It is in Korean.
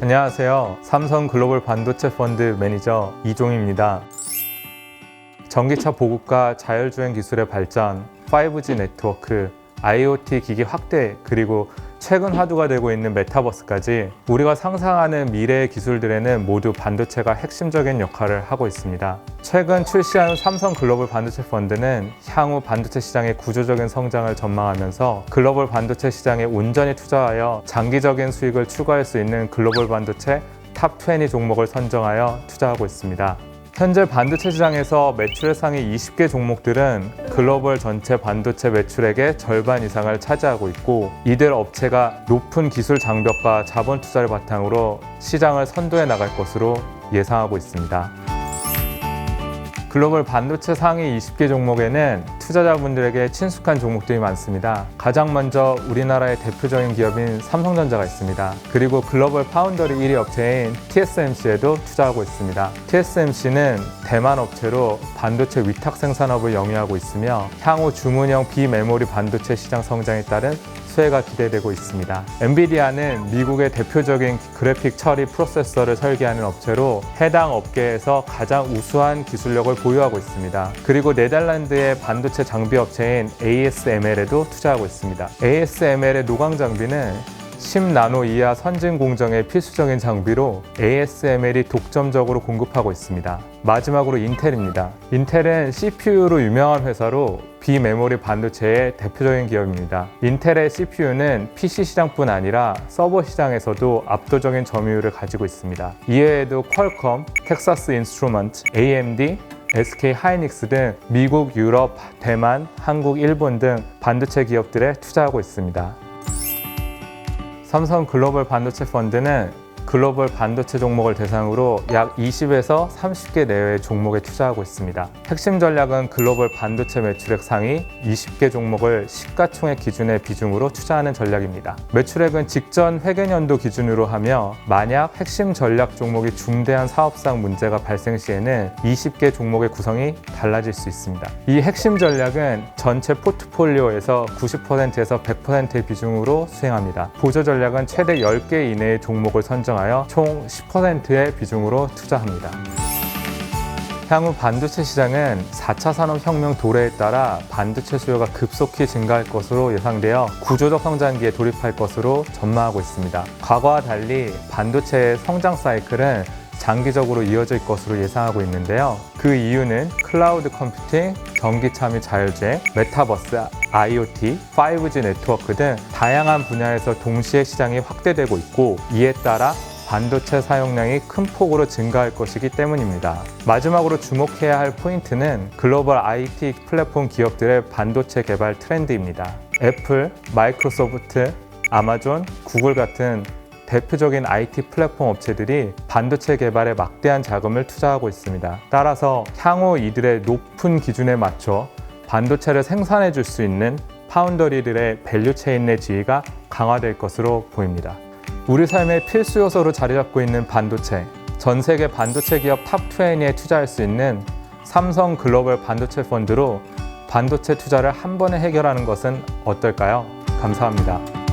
안녕하세요. 삼성 글로벌 반도체 펀드 매니저 이종입니다. 전기차 보급과 자율주행 기술의 발전, 5G 네트워크, IoT 기기 확대, 그리고 최근 화두가 되고 있는 메타버스까지 우리가 상상하는 미래의 기술들에는 모두 반도체가 핵심적인 역할을 하고 있습니다. 최근 출시한 삼성 글로벌 반도체 펀드는 향후 반도체 시장의 구조적인 성장을 전망하면서 글로벌 반도체 시장에 온전히 투자하여 장기적인 수익을 추구할 수 있는 글로벌 반도체 탑20 종목을 선정하여 투자하고 있습니다. 현재 반도체 시장에서 매출의 상위 20개 종목들은 글로벌 전체 반도체 매출액의 절반 이상을 차지하고 있고 이들 업체가 높은 기술 장벽과 자본 투자를 바탕으로 시장을 선도해 나갈 것으로 예상하고 있습니다. 글로벌 반도체 상위 20개 종목에는 투자자분들에게 친숙한 종목들이 많습니다. 가장 먼저 우리나라의 대표적인 기업인 삼성전자가 있습니다. 그리고 글로벌 파운더리 1위 업체인 TSMC에도 투자하고 있습니다. TSMC는 대만 업체로 반도체 위탁 생산업을 영위하고 있으며 향후 주문형 비메모리 반도체 시장 성장에 따른 수혜가 기대되고 있습니다. 엔비디아는 미국의 대표적인 그래픽 처리 프로세서를 설계하는 업체로 해당 업계에서 가장 우수한 기술력을 보유하고 있습니다. 그리고 네덜란드의 반도체 장비 업체인 ASML에도 투자하고 있습니다. ASML의 노광 장비는 10나노 이하 선진 공정의 필수적인 장비로 ASML이 독점적으로 공급하고 있습니다. 마지막으로 인텔입니다. 인텔은 CPU로 유명한 회사로 비메모리 반도체의 대표적인 기업입니다. 인텔의 CPU는 PC 시장뿐 아니라 서버 시장에서도 압도적인 점유율을 가지고 있습니다. 이외에도 퀄컴, 텍사스 인스트루먼트, AMD, SK 하이닉스 등 미국, 유럽, 대만, 한국, 일본 등 반도체 기업들에 투자하고 있습니다. 삼성 글로벌 반도체 펀드는 글로벌 반도체 종목을 대상으로 약 20에서 30개 내외의 종목에 투자하고 있습니다. 핵심 전략은 글로벌 반도체 매출액 상위 20개 종목을 시가총액 기준의 비중으로 투자하는 전략입니다. 매출액은 직전 회계년도 기준으로 하며 만약 핵심 전략 종목이 중대한 사업상 문제가 발생 시에는 20개 종목의 구성이 달라질 수 있습니다. 이 핵심 전략은 전체 포트폴리오에서 90%에서 100%의 비중으로 수행합니다. 보조 전략은 최대 10개 이내의 종목을 선정하 여 총 10%의 비중으로 투자합니다. 향후 반도체 시장은 4차 산업혁명 도래에 따라 반도체 수요가 급속히 증가할 것으로 예상되어 구조적 성장기에 돌입할 것으로 전망하고 있습니다. 과거와 달리 반도체의 성장 사이클은 장기적으로 이어질 것으로 예상하고 있는데요. 그 이유는 클라우드 컴퓨팅, 전기차 및 자율주행, 메타버스, IoT, 5G 네트워크 등 다양한 분야에서 동시에 시장이 확대되고 있고 이에 따라 반도체 사용량이 큰 폭으로 증가할 것이기 때문입니다. 마지막으로 주목해야 할 포인트는 글로벌 IT 플랫폼 기업들의 반도체 개발 트렌드입니다. 애플, 마이크로소프트, 아마존, 구글 같은 대표적인 IT 플랫폼 업체들이 반도체 개발에 막대한 자금을 투자하고 있습니다. 따라서 향후 이들의 높은 기준에 맞춰 반도체를 생산해 줄 수 있는 파운더리들의 밸류 체인 내 지위가 강화될 것으로 보입니다. 우리 삶의 필수 요소로 자리 잡고 있는 반도체. 전 세계 반도체 기업 탑 20에 투자할 수 있는 삼성 글로벌 반도체 펀드로 반도체 투자를 한 번에 해결하는 것은 어떨까요? 감사합니다.